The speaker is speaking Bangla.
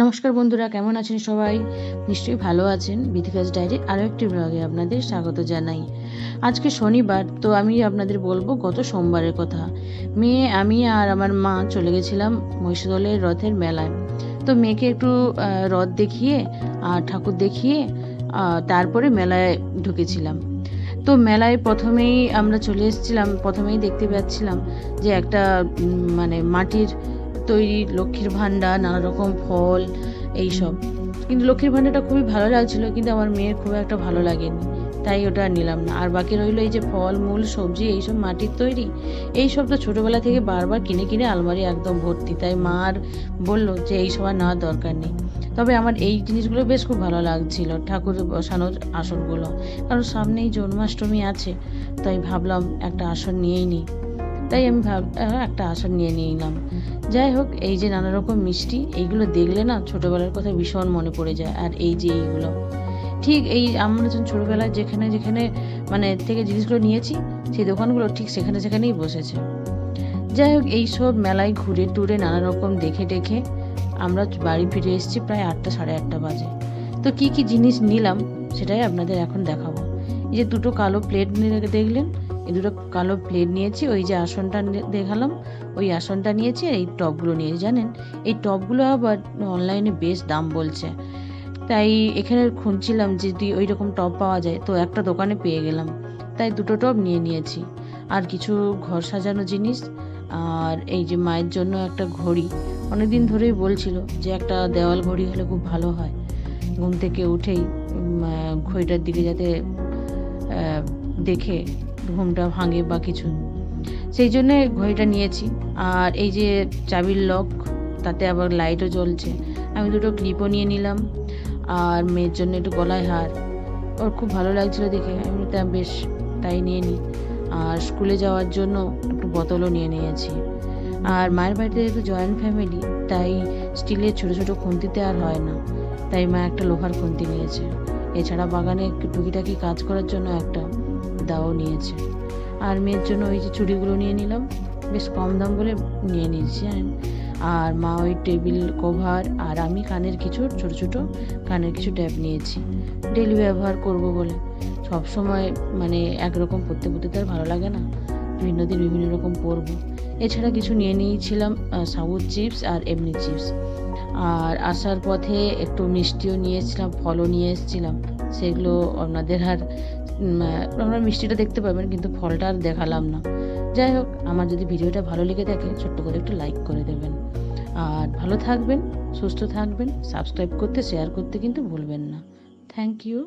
নমস্কার বন্ধুরা, কেমন আছেন সবাই? নিশ্চয়ই ভালো আছেন। বিথিকাস ডায়েরির আরও একটি ব্লগে আপনাদের স্বাগত জানাই। আজকে শনিবার, তো আমি আপনাদের বলব গত সোমবারের কথা। মেয়ে আমি আর আমার মা চলে গেছিলাম মহিষদলের রথের মেলায়। তো মেয়েকে একটু রথ দেখিয়ে আর ঠাকুর দেখিয়ে তারপরে মেলায় ঢুকেছিলাম। তো মেলায় প্রথমেই আমরা চলে এসেছিলাম, প্রথমেই দেখতে পাচ্ছিলাম যে একটা মানে মাটির তৈরি, লক্ষ্মীর ভাণ্ডার নানা রকম ফল, এইসব। কিন্তু লক্ষ্মীর ভাণ্ডারটা খুবই ভালো লাগছিল, কিন্তু আমার মেয়ের খুব একটা ভালো লাগেনি। তাই ওটা আর নিলাম না। আর বাকি রইল এই যে ফল, মূল, সবজি, এইসব মাটির তৈরি, এইসব তো ছোটোবেলা থেকে বারবার কিনে কিনে আলমারি একদম ভর্তি। তাই মা আর বলল যে এইসব আর নেওয়ার দরকার নেই। তবে আমার এই জিনিসগুলো বেশ খুব ভালো লাগছিল, ঠাকুর বসানোর আসনগুলো। কারণ সামনেই জন্মাষ্টমী আছে, তাই ভাবলাম একটা আসন নিয়েই নিই। তাই আমি ভাব একটা আসন নিয়ে নিলাম। যাই হোক, এই যে নানা রকম মিষ্টি, এইগুলো দেখলে না ছোটোবেলার কথা ভীষণ মনে পড়ে যায়, আর এই যে এইগুলো। ঠিক এই আমরা যখন ছোটোবেলায় যেখানে যেখানে মানে থেকে জিনিসগুলো নিয়েছি, সেই দোকানগুলো ঠিক সেখানে সেখানেই বসেছে। যাই হোক, এই সব মেলায় ঘুরে টুরে নানা রকম দেখে টেখে আমরা বাড়ি ফিরে এসেছি প্রায় আটটা সাড়ে আটটা বাজে। তো কি কি জিনিস নিলাম, সেটাই আপনাদের এখন দেখাবো। এই যে দুটো কালো প্লেট নিয়ে দেখলেন এই দুটো কালো প্লেট নিয়েছি, ওই যে আসনটা দেখালাম, ওই আসনটা নিয়েছি আর এই টপগুলো নিয়েছি, জানেন? এই টপগুলো আবার অনলাইনে বেশ দাম বলছে। তাই এখানে খুঁজছিলাম যদি ওই রকম টপ পাওয়া যায়, তো একটা দোকানে পেয়ে গেলাম। তাই দুটো টপ নিয়ে নিয়েছি। আর কিছু ঘর সাজানো জিনিস, আর এই যে মায়ের জন্য একটা ঘড়ি। অনেকদিন ধরেই বলছিল যে একটা দেওয়াল ঘড়ি হলে খুব ভালো হয়। ঘুম থেকে উঠেই ঘড়িটার দিকে যাতে দেখে ঘুমটা ভাঙে বা কিছু। সেই জন্যে ঘড়িটা নিয়েছি। আর এই যে চাবির লক, তাতে আবার লাইটও জ্বলছে। আমি দুটো ক্লিপও নিয়ে নিলাম। আর মেয়ের জন্য একটু গলায় হার। ওর খুব ভালো লাগছিল দেখে। আমি তা বেশ, তাই নিয়ে নিই আর স্কুলে যাওয়ার জন্য একটু বোতলও নিয়ে নিয়েছি। আর মায়ের বাড়িতে যেহেতু জয়েন্ট ফ্যামিলি তাই স্টিলের ছোটো ছোটো খুন্তিতে আর হয় না। তাই মা একটা লোহার খুন্তি নিয়েছে। এছাড়া বাগানে টুকিটাকি কাজ করার জন্য একটা দাও নিয়েছে। আর মেয়ের জন্য ওই যে চুড়িগুলো নিয়ে নিলাম। বেশ কম দাম বলে নিয়ে নিয়েছি আর মা ওই টেবিল কভার আর আমি কানের কিছু ছোট ছোট কানের কিছু ট্যাপ নিয়েছি। ডেলি ব্যবহার করব বলে। সব সময় মানে একরকম পরতে পরতে তো আর ভালো লাগে না। বিভিন্ন দিন বিভিন্ন রকম পরবো। এছাড়া কিছু নিয়ে নিয়েছিলাম সাবুত চিপস আর এমনি চিপস। আর আসার পথে একটু মিষ্টিও নিয়ে এসেছিলাম, ফলও নিয়ে এসেছিলাম। সেগুলো আপনাদের আর আপনারা মিষ্টিটা দেখতে পাবেন, কিন্তু ফলটা আর দেখালাম না। যাই হোক, আমার যদি ভিডিওটা ভালো লেগে থাকে, ছোট্ট করে একটু লাইক করে দেবেন। আর ভালো থাকবেন, সুস্থ থাকবেন সাবস্ক্রাইব করতে শেয়ার করতে কিন্তু ভুলবেন না। Thank you